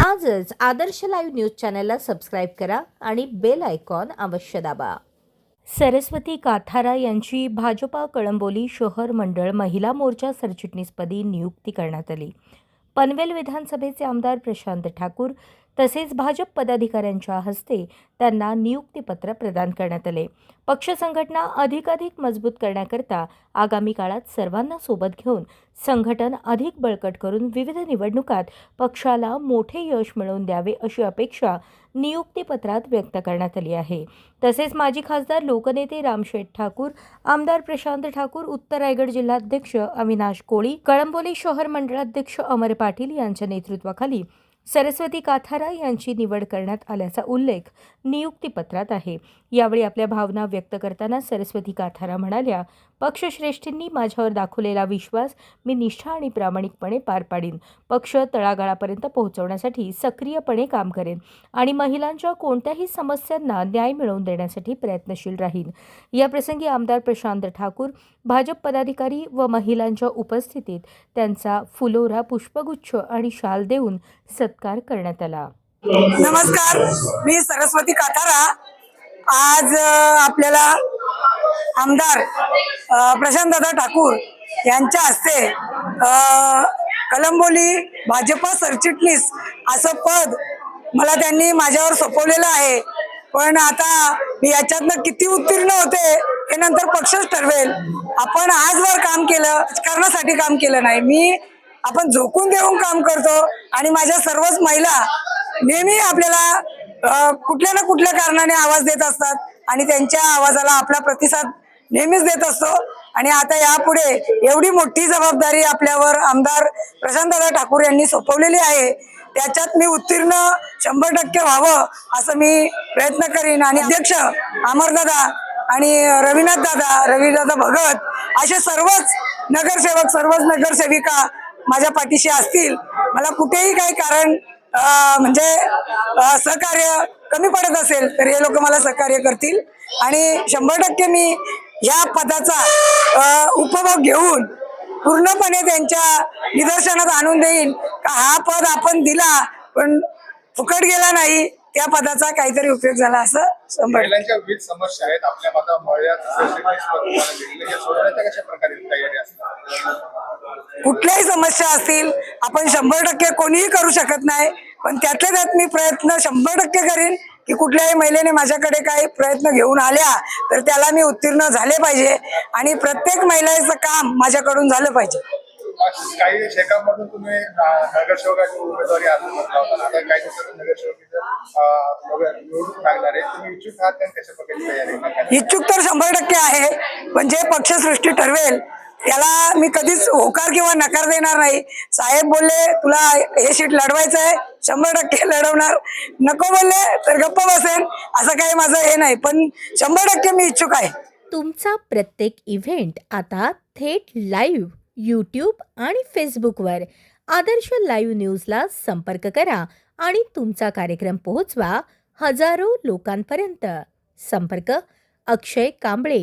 आजच Adarsh live news चॅनलला subscribe करा आणि बेल आयकॉन अवश्य दाबा. सरस्वती काथारा यांची भाजपा कळंबोली शहर मंडळ महिला मोर्चा सरचिटणीसपदी नियुक्ती करण्यात आली. पनवेल विधानसभेचे आमदार प्रशांत ठाकूर तसेच भाजप पदाधिकाऱ्यांच्या हस्ते त्यांना नियुक्तीपत्र प्रदान करण्यात आले. पक्ष संघटना अधिकाधिक मजबूत करण्याकरता आगामी काळात सर्वांना सोबत घेऊन संघटन अधिक बळकट करून विविध निवडणुकात पक्षाला मोठे यश मिळवून द्यावे अशी अपेक्षा नियुक्तीपत्रात व्यक्त करण्यात आली आहे. तसेच माजी खासदार लोकनेते रामशेठ ठाकूर आमदार प्रशांत ठाकूर उत्तर रायगड जिल्हाध्यक्ष अविनाश कोळी कळंबोली शहर मंडळाध्यक्ष अमर पाटील यांच्या नेतृत्वाखाली सरस्वती काथारा यांची निवड करण्यात आल्याचा उल्लेख नियुक्तीपत्रात आहे. यावेळी आपल्या भावना व्यक्त करताना सरस्वती काथारा म्हणाल्या पक्षश्रेष्ठींनी माझ्यावर दाखवलेला विश्वास मी निष्ठा आणि प्रामाणिकपणे पार पाडीन. पक्ष तळागाळापर्यंत पोहोचवण्यासाठी सक्रियपणे काम करेन आणि महिलांच्या कोणत्याही समस्यांना न्याय मिळवून देण्यासाठी प्रयत्नशील राहीन. याप्रसंगी आमदार प्रशांत ठाकूर भाजप पदाधिकारी व महिलांच्या उपस्थितीत त्यांचा फुलोरा पुष्पगुच्छ आणि शाल देऊन सत्कार करण्यात आला. नमस्कार मी सरस्वती कातारा. आज आपल्याला आमदार प्रशांतदादा ठाकूर यांच्या हस्ते कलंबोली भाजपा सरचिटणीस असं पद मला त्यांनी माझ्यावर सोपवलेलं आहे. पण आता मी याच्यातनं किती उत्तीर्ण होते हे नंतर पक्षच ठरवेल. आपण आजवर काम केलं राजकारणासाठी काम केलं नाही. मी आपण झोकून देऊन काम करतो आणि माझ्या सर्वच महिला नेहमी आपल्याला कुठल्या ना कुठल्या कारणाने आवाज देत असतात आणि त्यांच्या आवाजाला आपला प्रतिसाद नेहमीच देत असतो. आणि आता यापुढे एवढी मोठी जबाबदारी आपल्यावर आमदार प्रशांतदादा ठाकूर यांनी सोपवलेली आहे. त्याच्यात मी उत्तीर्ण शंभर टक्के व्हावं असं मी प्रयत्न करीन. आणि अध्यक्ष अमरदादा आणि रविनाथ दादा रविदादा भगत असे सर्वच नगरसेवक सर्वच नगरसेविका माझ्या पाठीशी असतील. मला कुठेही काही कारण म्हणजे सहकार्य कमी पडत असेल तर हे लोक मला सहकार्य करतील. आणि शंभर टक्के मी या पदाचा उपभोग घेऊन पूर्णपणे त्यांच्या निदर्शनात आणून देईन. का हा पद आपण दिला पण फुकट गेला नाही त्या पदाचा काहीतरी उपयोग झाला असं शंभर विविध समस्या आहेत आपल्या कुठल्याही समस्या असतील आपण शंभर टक्के कोणीही करू शकत नाही पण त्यातल्या त्यात मी प्रयत्न शंभर टक्के करीन. की कुठल्याही महिलेने माझ्याकडे काही प्रयत्न घेऊन आल्या तर त्याला मी उत्तीर्ण झाले पाहिजे आणि प्रत्येक महिलेचं काम माझ्याकडून झालं पाहिजे. काही शेकामधून तुम्ही अं, नगरसेवकाची उमेदवारी अर्ज भरला होता. आता काही दिवसात नगरसेवकीचं अं, वगैरे निवडणूक लागणार आहे. तुम्ही इच्छुक आहात का? कशा प्रकारची तयारी करणार? इच्छुक तर शंभर टक्के आहे पण जे पक्षसृष्टी ठरवेल त्याला मी कधीच होकार किंवा नकार देणार नाही. साहेब बोलले तुला हे शीट लढवायचं आहे शंभर टक्के लढवणार. नको बोलले तर गप्प बसेन. असं काही माझं हे नाही पण शंभर टक्के मी इच्छुक आहे. तुमचा प्रत्येक इव्हेंट आता थेट लाईव्ह यूट्यूब आणि फेसबुकवर आदर्श लाईव्ह न्यूजला संपर्क करा आणि तुमचा कार्यक्रम पोहोचवा हजारो लोकांपर्यंत. संपर्क अक्षय कांबळे.